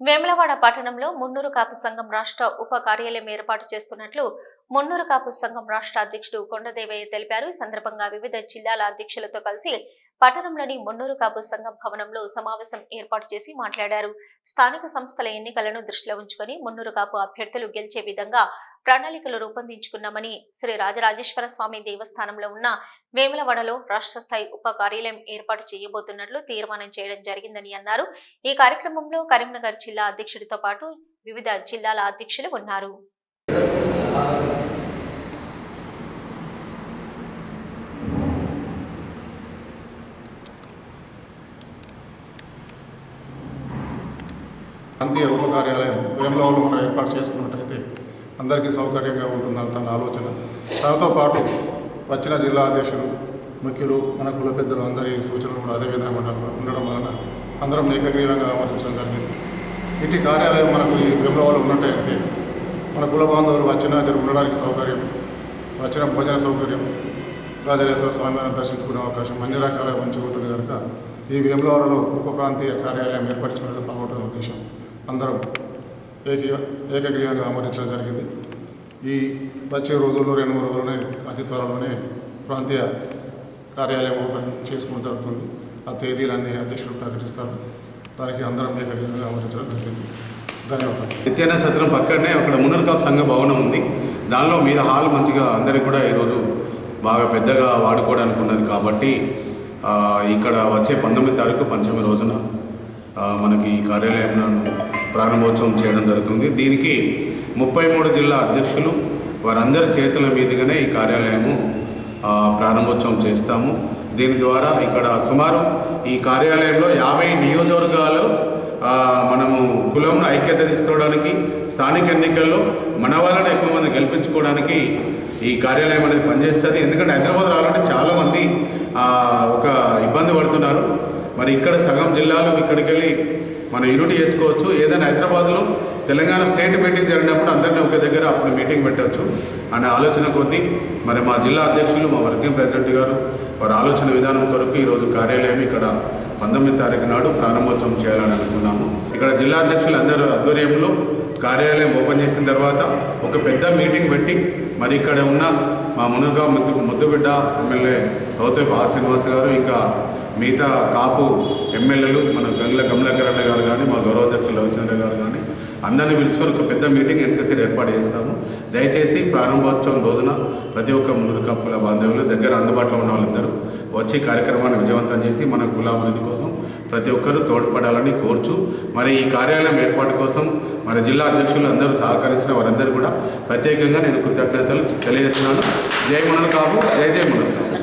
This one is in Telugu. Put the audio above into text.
వేములవాడ పట్టణంలో మున్నూరు కాపు సంఘం రాష్ట్ర ఉప కార్యాలయం ఏర్పాటు చేస్తున్నట్లు మున్నూరు కాపు సంఘం రాష్ట్ర అధ్యక్షుడు కొండదేవయ్య తెలిపారు. ఈ సందర్భంగా వివిధ జిల్లాల అధ్యక్షులతో కలిసి పట్టణంలోని మున్నూరు కాపు సంఘం భవనంలో సమావేశం ఏర్పాటు చేసి మాట్లాడారు. స్థానిక సంస్థల ఎన్నికలను దృష్టిలో ఉంచుకొని మున్నూరు కాపు అభ్యర్థులు గెలిచే విధంగా ప్రణాళికలు రూపొందించుకున్నామని శ్రీ రాజరాజేశ్వర స్వామి దేవస్థానంలో ఉన్న వేములవాడలో రాష్ట్ర స్థాయి ఉప కార్యాలయం ఏర్పాటు చేయబోతున్నట్లు తీర్మానం చేయడం జరిగిందని అన్నారు. ఈ కార్యక్రమంలో కరీంనగర్ జిల్లా అధ్యక్షుడితో పాటు వివిధ జిల్లాల అధ్యక్షులు ఉన్నారు. ప్రాంతీయ ఉప కార్యాలయం వేములవాడలో మనం ఏర్పాటు చేసుకున్నట్టయితే అందరికీ సౌకర్యంగా ఉంటుందని తన ఆలోచన. దాంతో పాటు వచ్చిన జిల్లా అధ్యక్షులు ముఖ్యులు మన కుల పెద్దలు అందరి సూచనలు కూడా అదే విధంగా ఉండడం- ఉండడం వలన అందరం ఏకగ్రీవంగా ఆమరించడం జరిగింది. ఇటు కార్యాలయం మనకు ఈ వేములవాళ్ళు ఉన్నట్టయితే మన కుల బాంధవులు వచ్చిన దగ్గర ఉండడానికి సౌకర్యం వచ్చిన భోజన సౌకర్యం రాజరేశ్వర స్వామివారిని దర్శించుకునే అవకాశం అన్ని రకాలుగా మంచిగా ఉంటుంది కనుక ఈ వేములవాడలో ఉప ప్రాంతీయ కార్యాలయం ఏర్పరిచినట్లు బాగుంటుంది ఉద్దేశం. అందరం ఏక ఏకగ్రీవంగా ఆమోదించడం జరిగింది. ఈ వచ్చే రోజుల్లో రెండు మూడు రోజుల్లోనే అతి త్వరలోనే ప్రాంతీయ కార్యాలయం ఓపెన్ చేసుకోవడం జరుగుతుంది. ఆ తేదీలన్నీ అధ్యక్షుడు ప్రకటిస్తారు. దానికి అందరం ఏకగ్రీవంగా ఆమోదించడం జరిగింది. ధన్యవాదాలు. నిత్యాన సత్రం పక్కనే అక్కడ మున్నూరు సంఘ భవనం ఉంది. దానిలో మీద హాల్ మంచిగా అందరికీ కూడా ఈరోజు బాగా పెద్దగా వాడుకోవడానికి ఉన్నది కాబట్టి ఇక్కడ వచ్చే పంతొమ్మిది తారీఖు పంచమి రోజున మనకి ఈ కార్యాలయం ప్రారంభోత్సవం చేయడం జరుగుతుంది. దీనికి ముప్పై మూడు జిల్లా అధ్యక్షులు వారందరి చేతుల మీదుగానే ఈ కార్యాలయము ప్రారంభోత్సవం చేస్తాము. దీని ద్వారా ఇక్కడ సుమారు ఈ కార్యాలయంలో యాభై నియోజకవర్గాలు మనము కులంలో ఐక్యత తీసుకురావడానికి స్థానిక ఎన్నికల్లో మన వాళ్ళని ఎక్కువ మంది గెలిపించుకోవడానికి ఈ కార్యాలయం అనేది పనిచేస్తుంది. ఎందుకంటే హైదరాబాద్ రావాలంటే చాలామంది ఒక ఇబ్బంది పడుతున్నారు. మరి ఇక్కడ సగం జిల్లాలు ఇక్కడికి వెళ్ళి మనం యూనిట్ చేసుకోవచ్చు ఏదైనా హైదరాబాద్లో తెలంగాణ స్టేట్ మీటింగ్ జరిగినప్పుడు అందరినీ ఒక దగ్గర అప్పుడు మీటింగ్ పెట్టవచ్చు అనే ఆలోచన కొద్దీ మరి మా జిల్లా అధ్యక్షులు మా వర్కింగ్ ప్రెసిడెంట్ గారు వారి ఆలోచన విధానం కొరకు ఈరోజు కార్యాలయం ఇక్కడ పంతొమ్మిది తారీఖు నాడు ప్రారంభోత్సవం చేయాలని అనుకున్నాము. ఇక్కడ జిల్లా అధ్యక్షులు అందరూ ఆధ్వర్యంలో కార్యాలయం ఓపెన్ చేసిన తర్వాత ఒక పెద్ద మీటింగ్ పెట్టి మరి ఇక్కడ ఉన్న మా మునుగా ముద్దు ముద్దుబిడ్డ ఎమ్మెల్యే గౌతమ్ ఆ శ్రీనివాస్ గారు ఇంకా మిగతా కాపు ఎమ్మెల్యేలు మన గంగుల కమలాకరణ గారు కానీ మా గౌరవాధ్యక్షులు రవిచంద్ర గారు కానీ అందరిని పిలుచుకొని ఒక పెద్ద మీటింగ్ వెనక ఏర్పాటు చేస్తాము. దయచేసి ప్రారంభోత్సవం రోజున ప్రతి ఒక్క మునురు బాంధవులు దగ్గర అందుబాటులో ఉన్న వాళ్ళందరూ వచ్చి కార్యక్రమాన్ని విజయవంతం చేసి మన కులాభివృద్ధి కోసం ప్రతి ఒక్కరూ తోడ్పడాలని కోర్చు మరి ఈ కార్యాలయం ఏర్పాటు కోసం మన జిల్లా అధ్యక్షులు అందరూ సహకరించిన వారందరూ కూడా ప్రత్యేకంగా నేను కృతజ్ఞతలు తెలియజేస్తున్నాను. జై మునర్ కాపు జై జై మునర్ కాపు.